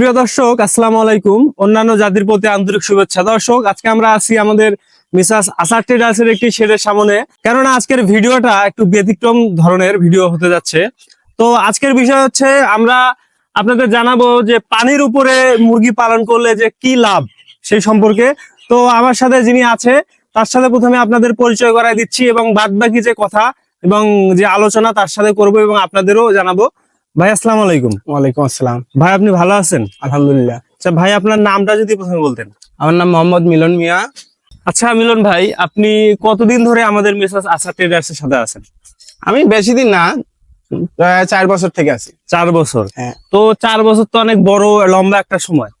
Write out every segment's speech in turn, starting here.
প্রিয় দর্শক, আসসালামু আলাইকুম। অন্যান্য জাতির প্রতি আন্তরিক শুভেচ্ছা। দর্শক, আজকে আমরা আছি আমাদের মিসাস আসার একটি শেডের সামনে। কেননা আজকের ভিডিওটা একটু ব্যতিক্রম ধরনের ভিডিও হতে যাচ্ছে। তো আজকের বিষয় হচ্ছে, আমরা আপনাদের জানাব যে পানির উপরে মুরগি পালন করলে যে কি লাভ সেই সম্পর্কে। তো আমার সাথে যিনি আছে, তার সাথে প্রথমে আপনাদের পরিচয় করাই দিচ্ছি এবং বাদ বাকি যে কথা এবং যে আলোচনা, তার সাথে করব এবং আপনাদেরও জানাব। ভাই আসসালামু আলাইকুম। ওয়ালাইকুম আসসালাম। ভাই আপনি ভালো আছেন? আলহামদুলিল্লাহ। আচ্ছা ভাই আপনার নামটা যদি প্রথমে বলতেন। আমার নাম মোহাম্মদ মিলন মিয়া। আচ্ছা মিলন ভাই আপনি কতদিন ধরে আমাদের মেসাজ আশা ট্রেডার্স এর সাথে আছেন? আমি বেশি দিন না চার বছর থেকে আছি। চার বছর। হ্যাঁ। তো চার বছর তো অনেক বড় লম্বা একটা সময়।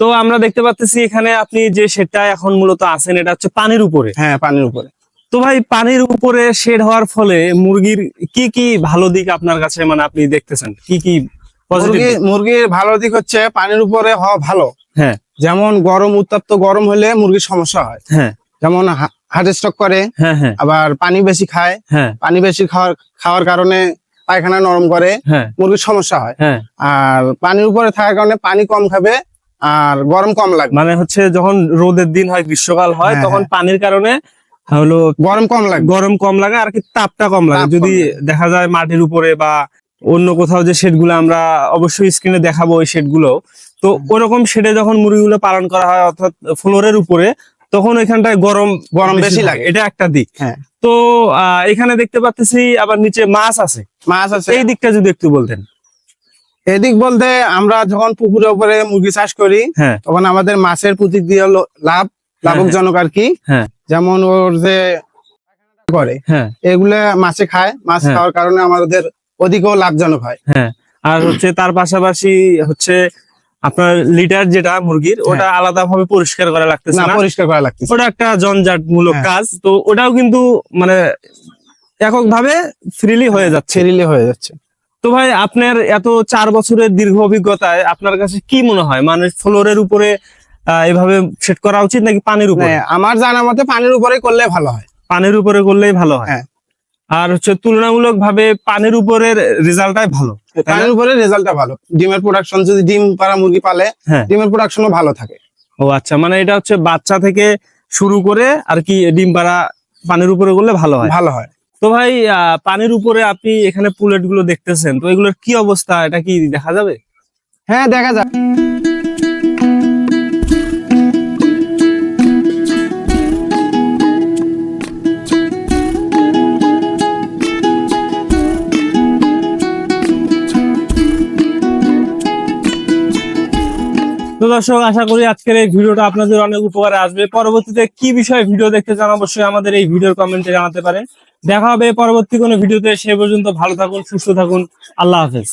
তো আমরা দেখতে পাচ্ছি এখানে আপনি যে সেটা এখন মূলত আছেন এটা হচ্ছে পানির উপরে। হ্যাঁ পানির উপরে। তো ভাই পানির উপরে শেড হওয়ার ফলে মুরগির কি কি ভালো দিক আপনার কাছে? মানে আপনি দেখতেছেন কি কি মুরগির ভালো দিক হচ্ছে পানির উপরে হওয়া ভালো। হ্যাঁ। যেমন গরম উত্তপ্ত গরম হলে মুরগির সমস্যা হয়। হ্যাঁ। যেমন হার্ট স্ট্রোক করে হ্যাঁ হ্যাঁ। আবার পানি বেশি খায়। হ্যাঁ। পানি বেশি খাওয়ার খাওয়ার কারণে পায়খানা নরম করে হ্যাঁ। মুরগির সমস্যা হয়। হ্যাঁ। আর পানির উপরে থাকার কারণে পানি কম খাবে আর গরম কম লাগবে। মানে হচ্ছে যখন রোদের দিন হয় গ্রীষ্মকাল হয় তখন। পানির কারণে হলো গরম কম লাগে। গরম কম লাগে আর কি তাপটা কম লাগে। যদি দেখা যায় মাটির উপরে বা অন্য কোথাও যে শেডগুলো আমরা অবশ্যই স্ক্রিনে দেখাবো ওই শেডগুলো তো ওরকম শেডে যখন মুরগিগুলো পালন করা হয় অর্থাৎ ফ্লোরের উপরে তখন এখানটায় গরম গরম বেশি লাগে। এটা একটা দিক। হ্যাঁ। তো এখানে দেখতে পাচ্ছি আবার নিচে মাছ আছে। মাছ আছে। এই দিকটা যদি একটু বলতেন। এদিক বলতে আমরা যখন পুকুরের উপরে মুরগি চাষ করি হ্যাঁ। তখন আমাদের মাছের প্রতি দিয়ে লাভ লাভজনক আর কি। হ্যাঁ। যেমন ওর যে করে হ্যাঁ। এগুলা মাছে খায় মাছ হ্যাঁ। খাওয়ার কারণে আমাদের অধিকও লাভজনক হয়। হ্যাঁ আর হচ্ছে তার পাশাপাশি হচ্ছে আপনার লিটার যেটা মুরগির ওটা আলাদা ভাবে পরিষ্কার করা লাগতেছে হ্যাঁ। না? পরিষ্কার করা লাগতেছে। ওটা একটা জঞ্জাটমূলক হ্যাঁ। কাজ তো ওটাও কিন্তু মানে একক ভাবে ফ্রিলি হয়ে যাচ্ছে। ছেড়িলে হয়ে যাচ্ছে। তো ভাই আপনার এত চার বছরের দীর্ঘ অভিজ্ঞতায় আপনার কাছে কি মনে হয়? মানে ফ্লোরের উপরে এভাবে সেট করা উচিত নাকি পানির উপরে? আমার জানা মতে পানির উপরে করলে ভালো হয়। পানির উপরে করলেই ভালো হয়। হ্যাঁ। আর হচ্ছে তুলনামূলক ভাবে পানির উপরের রেজাল্টটাই ভালো পানির উপরে রেজাল্টটা ভালো। ডিমের প্রোডাকশন যদি ডিম পাড়া মুরগি পালে হ্যাঁ। ডিমের প্রোডাকশনও ভালো থাকে। ও আচ্ছা মানে এটা হচ্ছে বাচ্চা থেকে শুরু করে আর কি ডিম পাড়া পানির উপরে করলে ভালো হয়। ভালো হয়। তো ভাই পানির উপরে আপনি এখানে পুলেটগুলো দেখতেছেন তো এগুলোর কি অবস্থা? এটা কি দেখা যাবে? হ্যাঁ দেখা যায় তো দর্শক, আশা করি আজকের এই ভিডিওটা আপনাদের অনেক উপকারে আসবে। পরবর্তীতে কি বিষয়ে ভিডিও দেখতে চান অবশ্যই আমাদের এই ভিডিওর কমেন্টে জানাতে পারেন। দেখা হবে পরবর্তী কোনো ভিডিওতে, সে পর্যন্ত ভালো থাকুন, সুস্থ থাকুন। আল্লাহ হাফেজ।